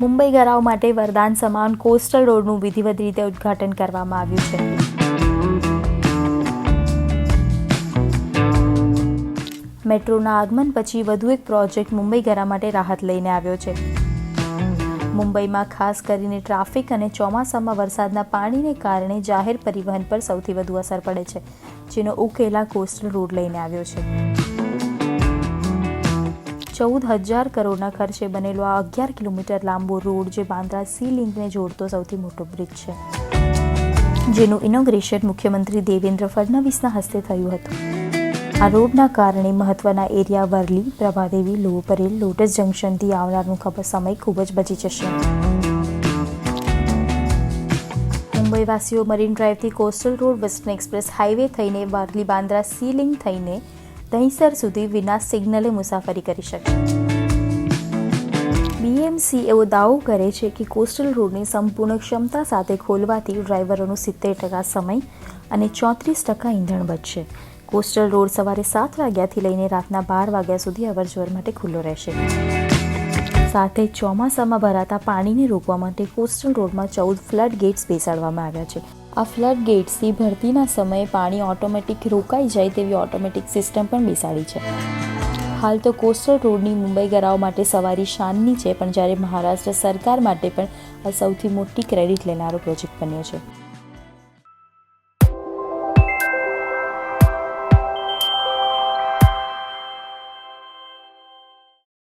મુંબઈ ગરાવ માટે વરદાન સમાન કોસ્ટલ રોડનું વિધિવત રીતે ઉદ્ઘાટન કરવામાં આવ્યું છે. મેટ્રોના આગમન પછી વધુ એક પ્રોજેક્ટ મુંબઈ ગરા માટે રાહત લઈને આવ્યો છે. મુંબઈમાં ખાસ કરીને ટ્રાફિક અને ચોમાસામાં વરસાદના પાણીને કારણે જાહેર પરિવહન પર સૌથી વધુ અસર પડે છે, જેનો ઉકેલા કોસ્ટલ રોડ લઈને આવ્યો છે. ચૌદ હજાર કરોડના ખર્ચે બનેલો આ અગિયાર કિલોમીટર લાંબો રોડ જે બાંદ્રા સી લિંકને જોડતો સૌથી મોટો બ્રિજ છે. જેનું ઇનોગ્રેશન મુખ્યમંત્રી દેવેન્દ્ર ફડણવીસના હસ્તે થયું હતું. આ રોડના કારણે મહત્વના એરિયા વરલી, પ્રભાદેવી લો પરેલ લોટસ જંકશનથી આવનારનું ખબર સમય ખૂબ જ બચી જશે. મુંબઈવાસીઓ Marine ડ્રાઈવથી coastal road western express highway થઈને વારલી બાંદ્રા સી લિંક થઈને દહીસર સુધી વિના સિગ્નલે મુસાફરી કરી શકે. બીએમસી એવો દાવો કરે છે કે કોસ્ટલ રોડને સંપૂર્ણ ક્ષમતા સાથે ખોલવાથી ડ્રાઈવરોનો સિત્તેર ટકા સમય અને ચોત્રીસ ટકા ઈંધણ બચશે. કોસ્ટલ રોડ સવારે સાત વાગ્યાથી લઈને રાતના બાર વાગ્યા સુધી અવરજવર માટે ખુલ્લો રહેશે. સાથે ચોમાસામાં ભરાતા પાણીને રોકવા માટે કોસ્ટલ રોડમાં ચૌદ ફ્લડ ગેટ્સ બેસાડવામાં આવ્યા છે. આ ફ્લડ ગેટ્સથી ભરતીના સમયે પાણી ઓટોમેટિક રોકાઈ જાય તેવી ઓટોમેટિક સિસ્ટમ પણ બેસાડી છે. હાલ તો કોસ્ટલ રોડની મુંબઈ ગરાવ માટે સવારી શાનની છે, પણ જ્યારે મહારાષ્ટ્ર સરકાર માટે પણ આ સૌથી મોટી ક્રેડિટ લેનારો પ્રોજેક્ટ બન્યો છે.